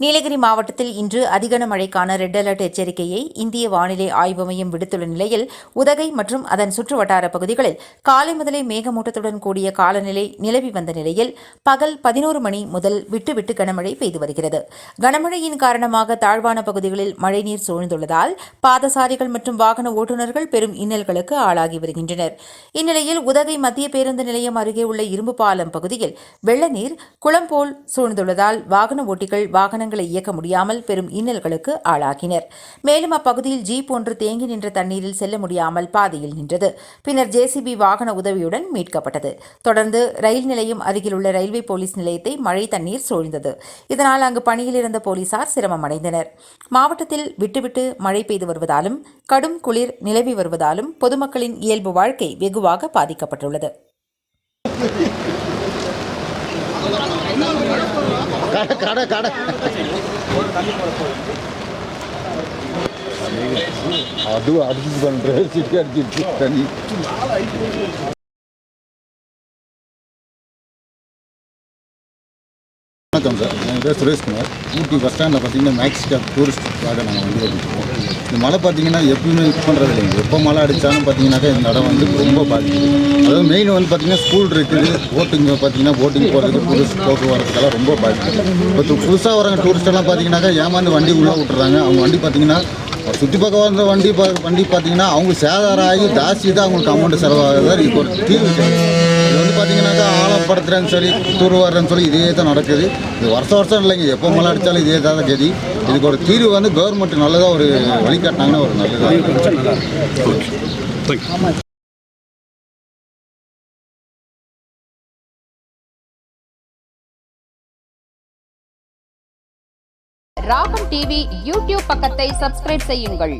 நீலகிரி மாவட்டத்தில் இன்று அதிகன மழைக்கான ரெட் அலர்ட் எச்சரிக்கையை இந்திய வானிலை ஆய்வு மையம் விடுத்துள்ள நிலையில் உதகை மற்றும் அதன் சுற்றுவட்டார பகுதிகளில் காலை முதலே மேகமூட்டத்துடன் கூடிய காலநிலை நிலவி வந்த நிலையில் பகல் பதினோரு மணி முதல் விட்டுவிட்டு கனமழை பெய்து வருகிறது. கனமழையின் காரணமாக தாழ்வான பகுதிகளில் மழைநீர் சூழ்ந்துள்ளதால் பாதசாரிகள் மற்றும் வாகன ஓட்டுநர்கள் பெரும் இன்னல்களுக்கு ஆளாகி வருகின்றனர். இந்நிலையில் உதகை மத்திய பேருந்து நிலையம் அருகே உள்ள இரும்பு பாலம் பகுதியில் வெள்ள நீர் குளம் போல் சூழ்ந்துள்ளதால் வாகன ஓட்டிகள் வாகன இயக்க முடியாமல் பெரும் இன்னல்களுக்கு ஆளாகினர். மேலும் அப்பகுதியில் ஜீப் ஒன்று தேங்கி நின்ற தண்ணீரில் செல்ல முடியாமல் பாதையில் நின்றது. பின்னர் ஜேசிபி வாகன உதவியுடன் மீட்கப்பட்டது. தொடர்ந்து ரயில் நிலையம் அருகிலுள்ள ரயில்வே போலீஸ் நிலையத்தை மழை தண்ணீர் சூழ்ந்தது. இதனால் அங்கு பணியில் இருந்த போலீசார் சிரமம் அடைந்தனர் மாவட்டத்தில் விட்டுவிட்டு மழை பெய்து வருவதாலும் கடும் குளிர் நிலவி வருவதாலும் பொதுமக்களின் இயல்பு வாழ்க்கை வெகுவாக பாதிக்கப்பட்டுள்ளது. கடை கடை கடை அது அடிச்சு பண்ற சிட்டி அடிச்சிருச்சு தண்ணி வணக்கம் சார். என் பேர் சுரேஷ்குமார். ஊட்டி பஸ் ஸ்டாண்டில் பார்த்தீங்கன்னா மேக்ஸ் கேப் டூரிஸ்ட்டுக்காக நாங்கள் வந்து வந்துருக்கோம். இந்த மழை பார்த்தீங்கன்னா எப்பயுமே இது பண்ணுறது இல்லைங்க. எப்போ மழை அடித்தாலும் பார்த்தீங்கன்னாக்கா இந்த இடம் வந்து ரொம்ப பாதிக்குது. அதாவது மெயின் வந்து பார்த்தீங்கன்னா ஸ்கூல் இருக்குது. போட்டிங் பார்த்தீங்கன்னா போட்டிங் போகிறதுக்கு டூரிஸ்ட் போக்குவரத்துக்கெல்லாம் ரொம்ப பாதிக்குது. இப்போ புதுசாக வரவங்க டூரிஸ்டெல்லாம் பார்த்தீங்கன்னாக்கா ஏமாந்து வண்டி உள்ளே விட்டுறாங்க. அவங்க வண்டி பார்த்தீங்கன்னா சுற்றி பக்கம் வந்த வண்டி வண்டி பார்த்தீங்கன்னா அவங்க சேதாரம் ஆகி ஜாஸ்தி தான் அவங்களுக்கு அமௌண்ட் செலவாகுது இதுக்கு ஒரு தீர்வு பார்த்தீங்கன்னாக்கா ஆழப்படுத்துறேன்னு சொல்லி தூர் வர்றேன்னு சொல்லி இதே தான் நடக்குது. இது வருஷம் வருஷம் இல்லைங்க. எப்போ மழை அடித்தாலும் இதே தான் கதி. இதுக்கு ஒரு தீர்வு வந்து கவர்மெண்ட் நல்லதாக ஒரு வழிகாட்டினாங்கன்னா ஒரு நல்லதாக ராகம் டிவி யூடியூப் பக்கத்தை சப்ஸ்கிரைப் செய்யுங்கள்.